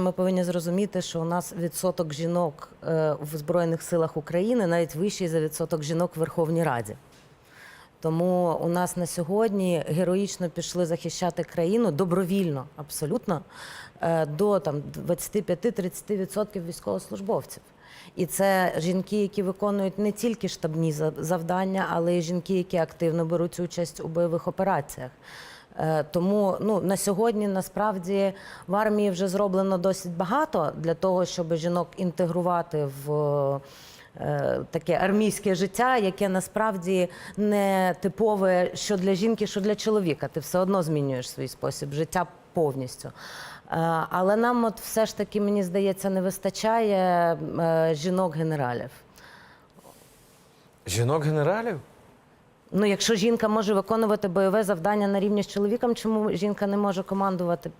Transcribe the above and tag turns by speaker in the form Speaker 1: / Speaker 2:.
Speaker 1: Ми повинні зрозуміти, що у нас відсоток жінок е, в Збройних силах України навіть вищий за відсоток жінок в Верховній Раді. Тому у нас на сьогодні героїчно пішли захищати країну добровільно, абсолютно, е, до там 25-30% військовослужбовців. І це жінки, які виконують не тільки штабні завдання, але й жінки, які активно беруть участь у бойових операціях. Е, Тому ну, на сьогодні насправді в армії вже зроблено досить багато для того, щоб жінок інтегрувати в таке армійське життя, яке насправді не типове що для жінки, що для чоловіка. Ти все одно змінюєш свій спосіб життя повністю. Е, Але нам, от все ж таки, мені здається, не вистачає е, жінок-генералів.
Speaker 2: Жінок генералів?
Speaker 1: Ну, якщо жінка може виконувати бойове завдання на рівні з чоловіком, чому жінка не може командувати